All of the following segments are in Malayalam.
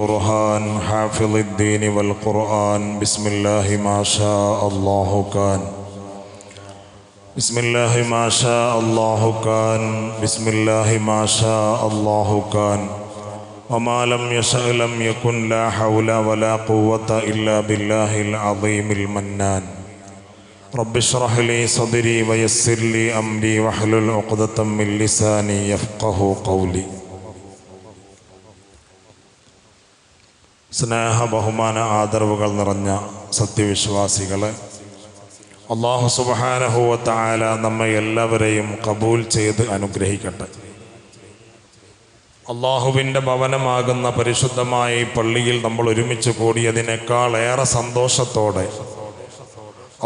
برهان حافظ الدين والقرآن. بسم الله ما شاء الله كان. بسم الله ما شاء الله كان. بسم الله ما شاء الله كان. وما لم يشأ لم يكن لا حول ولا قوة إلا بالله العظيم المنان. رب اشرح لي صدري ويسر لي أمري واحلل عقدة من لساني يفقه قولي. സ്നേഹ ബഹുമാന ആദരവുകൾ നിറഞ്ഞ സത്യവിശ്വാസികളെ അള്ളാഹു സുബഹാനഹുവത്തായ നമ്മെ എല്ലാവരെയും കബൂൽ ചെയ്ത് അനുഗ്രഹിക്കട്ടെ. അള്ളാഹുവിന്റെ ഭവനമാകുന്ന പരിശുദ്ധമായ ഈ പള്ളിയിൽ നമ്മൾ ഒരുമിച്ച് കൂടിയതിനേക്കാൾ ഏറെ സന്തോഷത്തോടെ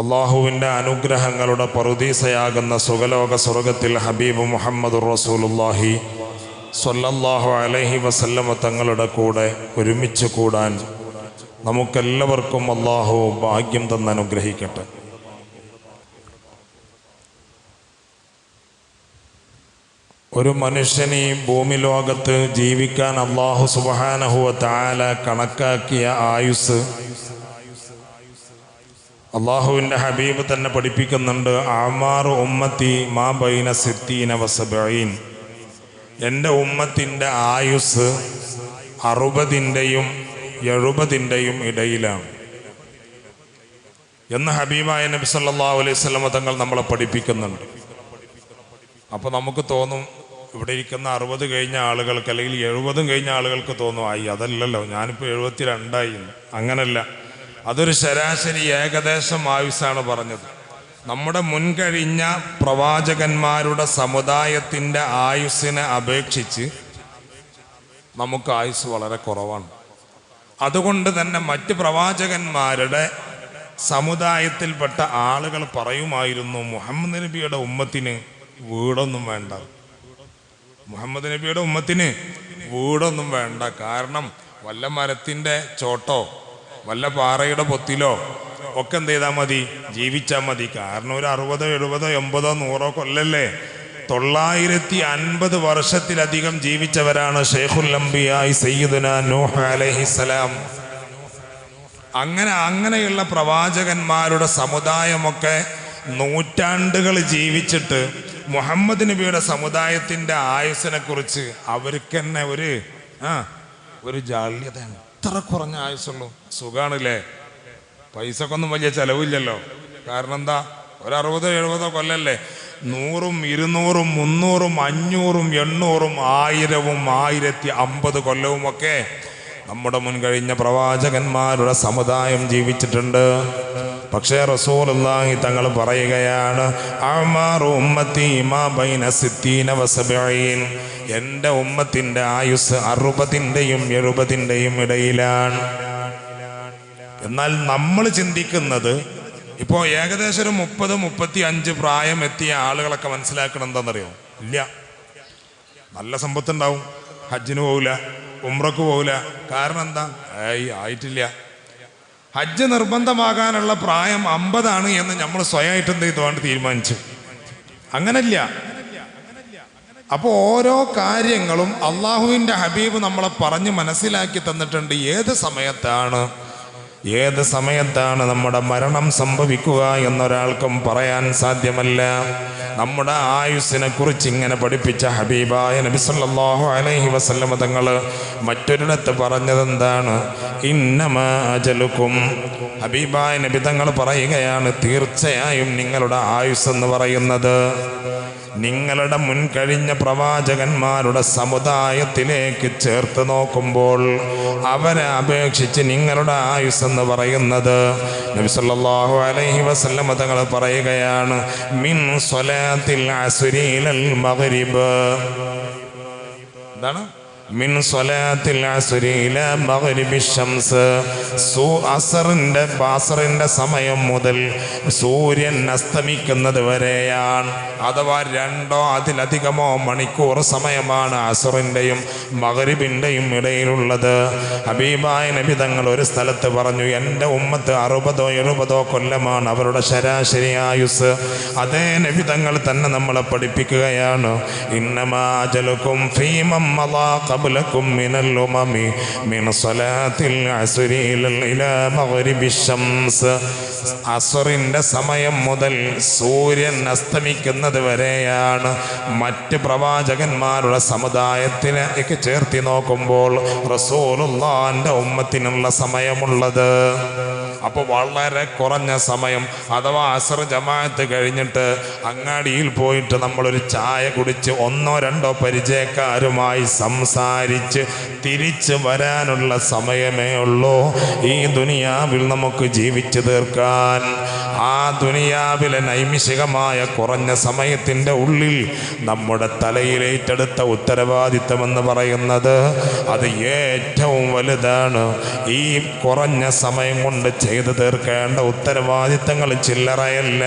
അള്ളാഹുവിന്റെ അനുഗ്രഹങ്ങളുടെ പറുദീസയാകുന്ന സുഖലോക സ്വർഗത്തിൽ ഹബീബ് മുഹമ്മദ് റസൂലുല്ലാഹി സ്വല്ലല്ലാഹു അലഹി വസല്ലമ തങ്ങളുടെ കൂടെ ഒരുമിച്ച് കൂടാൻ നമുക്കെല്ലാവർക്കും അള്ളാഹു ഭാഗ്യം തന്ന് അനുഗ്രഹിക്കട്ടെ ഒരു മനുഷ്യന് ഈ ഭൂമി ലോകത്ത് ജീവിക്കാൻ അള്ളാഹു സുബഹാനഹുവ താല കണക്കാക്കിയ ആയുസ് അള്ളാഹുവിന്റെ ഹബീബ് തന്നെ പഠിപ്പിക്കുന്നുണ്ട് ആമാറു ഉമ്മത്തി മാ ബൈന സിത്തീന വസബീൻ എന്റെ ഉമ്മത്തിന്റെ ആയുസ് അറുപതിന്റെയും എഴുപതിന്റെയും ഇടയിലാണ്. എന്ന് ഹബീബായ നബി സല്ലാ അലൈഹി വസല്ലമ തങ്ങൾ നമ്മളെ പഠിപ്പിക്കുന്നുണ്ട്. അപ്പോൾ നമുക്ക് തോന്നും ഇവിടെ ഇരിക്കുന്ന അറുപത് കഴിഞ്ഞ ആളുകൾക്ക് അല്ലെങ്കിൽ എഴുപതും കഴിഞ്ഞ ആളുകൾക്ക് തോന്നും ആയി അതല്ലല്ലോ ഞാനിപ്പോൾ എഴുപത്തി രണ്ടായി എന്ന്." അങ്ങനല്ല. അതൊരു ശരാശരി ഏകദേശം ആയുസ്സാണ് പറഞ്ഞത്. നമ്മുടെ മുൻകഴിഞ്ഞ പ്രവാചകന്മാരുടെ സമുദായത്തിന്റെ ആയുസ്സിനെ അപേക്ഷിച്ച് നമുക്ക് ആയുസ് വളരെ കുറവാണ്. അതുകൊണ്ട് തന്നെ മറ്റ് പ്രവാചകന്മാരുടെ സമുദായത്തിൽപ്പെട്ട ആളുകൾ പറയുമായിരുന്നു മുഹമ്മദ് നബിയുടെ ഉമ്മത്തിന് വീടൊന്നും വേണ്ട. മുഹമ്മദ് നബിയുടെ ഉമ്മത്തിന് വീടൊന്നും വേണ്ട. കാരണം വല്ല മരത്തിന്റെ ചോട്ടോ വല്ല പാറയുടെ പൊത്തിലോ ഒക്കെ എന്ത് ചെയ്താൽ മതി? ജീവിച്ചാൽ മതി. കാരണം ഒരു അറുപതോ എഴുപതോ എൺപതോ നൂറോ കൊല്ലല്ലേ? തൊള്ളായിരത്തി അൻപത് വർഷത്തിലധികം ജീവിച്ചവരാണ് ഷെയ്ഖുൽ അംബിയായി സയ്യിദുന നൂഹ് അലൈഹിസ്സലാം അങ്ങനെ അങ്ങനെയുള്ള പ്രവാചകന്മാരുടെ സമുദായമൊക്കെ നൂറ്റാണ്ടുകൾ ജീവിച്ചിട്ട് മുഹമ്മദ് നബിയുടെ സമുദായത്തിന്റെ ആയുസിനെ കുറിച്ച് അവർക്ക് തന്നെ ഒരു ആ ഒരു ജാള്യതയാണ് ഇത്ര കുറഞ്ഞ ആയുസുള്ളൂ സുഖാണില്ലേ പൈസക്കൊന്നും വലിയ ചെലവില്ലല്ലോ. കാരണം എന്താ? ഒരറുപതോ എഴുപതോ കൊല്ലല്ലേ? നൂറും ഇരുന്നൂറും മുന്നൂറും അഞ്ഞൂറും എണ്ണൂറും ആയിരവും ആയിരത്തി അമ്പത് കൊല്ലവും ഒക്കെ നമ്മുടെ മുൻകഴിഞ്ഞ പ്രവാചകന്മാരുടെ സമുദായം ജീവിച്ചിട്ടുണ്ട്. പക്ഷേ റസൂലുള്ളാഹി തങ്ങൾ പറയുകയാണ് എന്റെ ഉമ്മത്തിന്റെ ആയുസ് അറുപതിന്റെയും എഴുപതിന്റെയും ഇടയിലാണ്. എന്നാൽ നമ്മൾ ചിന്തിക്കുന്നത് ഇപ്പോൾ ഏകദേശം ഒരു മുപ്പത് മുപ്പത്തി അഞ്ച് പ്രായം എത്തിയ ആളുകളൊക്കെ മനസ്സിലാക്കണം എന്താണെന്നറിയോ? ഇല്ല. നല്ല സമ്പത്തുണ്ടാവും. ഹജ്ജിന് പോവില്ല ഉമ്രക്ക് പോവില്ല കാരണം എന്താ? ഏയ് ആയിട്ടില്ല. ഹജ്ജ് നിർബന്ധമാകാനുള്ള പ്രായം അമ്പതാണ് എന്ന് നമ്മൾ സ്വയമായിട്ട് എന്ത് ചെയ്തുകൊണ്ട് തീരുമാനിച്ചു. അങ്ങനല്ല. അപ്പോൾ ഓരോ കാര്യങ്ങളും അള്ളാഹുവിന്റെ ഹബീബ് നമ്മളെ പറഞ്ഞ് മനസ്സിലാക്കി തന്നിട്ടുണ്ട്. ഏത് സമയത്താണ്? ഏത് സമയത്താണ് നമ്മുടെ മരണം സംഭവിക്കുക എന്നൊരാൾക്കും പറയാൻ സാധ്യമല്ല. നമ്മുടെ ആയുസ്സിനെ കുറിച്ച് ഇങ്ങനെ പഠിപ്പിച്ച ഹബീബായ നബി സല്ലല്ലാഹു അലൈഹി വസല്ലമ തങ്ങൾ മറ്റൊരിടത്ത് പറഞ്ഞതെന്താണ്? ഇന്നമാ അജലുക്കും. ഹബീബായ നബി തങ്ങൾ പറയുകയാണ് തീർച്ചയായും നിങ്ങളുടെ ആയുസ് എന്ന് പറയുന്നത്. നിങ്ങളുടെ മുൻകഴിഞ്ഞ പ്രവാചകന്മാരുടെ സമുദായത്തിലേക്ക് ചേർത്ത് നോക്കുമ്പോൾ അവരെ അപേക്ഷിച്ച് നിങ്ങളുടെ ആയുസ് എന്ന് പറയുന്നത് നബി സല്ലല്ലാഹു അലൈഹി വസല്ലമ തങ്ങൾ പറയുകയാണ് മിൻ സ്വലാത്തിൽ അസുരീലൽ മകരിബ് എന്താണ്? മിൻ സ്വലാത്തിൽ അസ്രി ഇലാ മഗ്രിബി ശംസ്. സൂ അസറിന്റെ ബാസറിന്റെ സമയം മുതൽ സൂര്യൻ അസ്തമിക്കുന്നത് വരെയാണ്. അഥവാ രണ്ടോ അതിലധികമോ മണിക്കൂർ സമയമാണ് അസറിന്റെയും മകരിബിന്റെയും ഇടയിലുള്ളത്. ഹബീബായ നബി തങ്ങൾ ഒരു സ്ഥലത്ത് പറഞ്ഞു എന്റെ ഉമ്മത്ത് അറുപതോ എഴുപതോ കൊല്ലമാണ് അവരുടെ ശരാശരി ആയുസ് അതേ നബി തങ്ങൾ തന്നെ നമ്മളെ പഠിപ്പിക്കുകയാണ്. ഇന്നമാജലുക്കും ഫീമം മലാ قبلكم من الأمم من صلاة العصر إلى- إلى مغرب الشمس അസറിന്റെ സമയം മുതൽ സൂര്യൻ അസ്തമിക്കുന്നത് വരെയാണ് മറ്റ് പ്രവാചകന്മാരുടെ സമുദായത്തിലേക്ക് ചേർത്തി നോക്കുമ്പോൾ റസൂലുള്ളാന്റെ ഉമ്മത്തിനുള്ള സമയമുള്ളത് അപ്പോൾ വളരെ കുറഞ്ഞ സമയം അഥവാ അസർ ജമാഅത്ത് കഴിഞ്ഞിട്ട് അങ്ങാടിയിൽ പോയിട്ട് നമ്മളൊരു ചായ കുടിച്ച് ഒന്നോ രണ്ടോ പരിചയക്കാരുമായി സംസാരിച്ച് തിരിച്ച് വരാനുള്ള സമയമേ ഉള്ളൂ. ഈ ദുനിയാവിൽ നമുക്ക് ജീവിച്ചു തീർക്കാൻ ആ ദുനിയാവിലെ നൈമിഷികമായ കുറഞ്ഞ സമയത്തിന്റെ ഉള്ളിൽ നമ്മുടെ തലയിലേറ്റെടുത്ത ഉത്തരവാദിത്തം എന്ന് പറയുന്നത് അത് ഏറ്റവും വലുതാണ്. ഈ കുറഞ്ഞ സമയം കൊണ്ട് ചെയ്തു തീർക്കേണ്ട ഉത്തരവാദിത്തങ്ങൾ ചില്ലറയല്ല.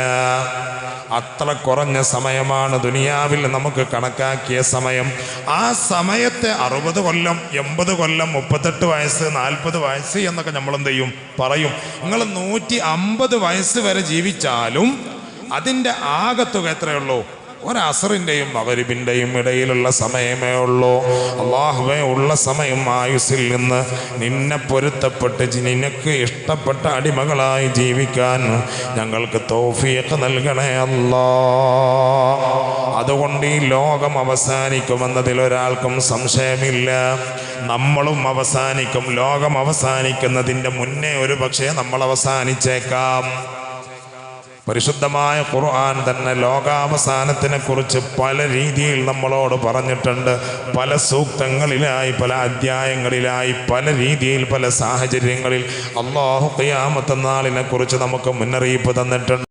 അത്ര കുറഞ്ഞ സമയമാണ് ദുനിയാവിൽ നമുക്ക് കണക്കാക്കിയ സമയം. ആ സമയത്തെ അറുപത് കൊല്ലം എൺപത് കൊല്ലം മുപ്പത്തെട്ട് വയസ്സ് നാൽപ്പത് വയസ്സ് എന്നൊക്കെ നമ്മൾ എന്ത് ചെയ്യും? പറയും. നിങ്ങൾ നൂറ്റി അമ്പത് വയസ്സ് വരെ ജീവിച്ചാലും അതിന്റെ ആകത്തുക എത്രയുള്ളൂ ഒരസറിന്റെയും മകരിബിന്റെയും ഇടയിലുള്ള സമയമേ ഉള്ളൂ. അള്ളാഹുവേ ഉള്ള സമയം ആയുസിൽ നിന്ന് നിന്നെ പൊരുത്തപ്പെട്ട് നിനക്ക് ഇഷ്ടപ്പെട്ട അടിമകളായി ജീവിക്കാൻ ഞങ്ങൾക്ക് തോഫിയൊക്കെ നൽകണേ അല്ലാ. അതുകൊണ്ട് ഈ ലോകം അവസാനിക്കുമെന്നതിൽ ഒരാൾക്കും സംശയമില്ല. നമ്മളും അവസാനിക്കും. ലോകം അവസാനിക്കുന്നതിന്റെ മുന്നേ ഒരു പക്ഷേ നമ്മൾ അവസാനിച്ചേക്കാം. പരിശുദ്ധമായ ഖുർആൻ തന്നെ ലോകാവസാനത്തിനെ കുറിച്ച് പല രീതിയിൽ നമ്മളോട് പറഞ്ഞിട്ടുണ്ട്. പല സൂക്തങ്ങളിലായി പല അധ്യായങ്ങളിലായി പല രീതിയിൽ പല സാഹചര്യങ്ങളിൽ അള്ളാഹു ഖിയാമത്ത നാളിനെ കുറിച്ച് നമുക്ക് മുന്നറിയിപ്പ് തന്നിട്ടുണ്ട്.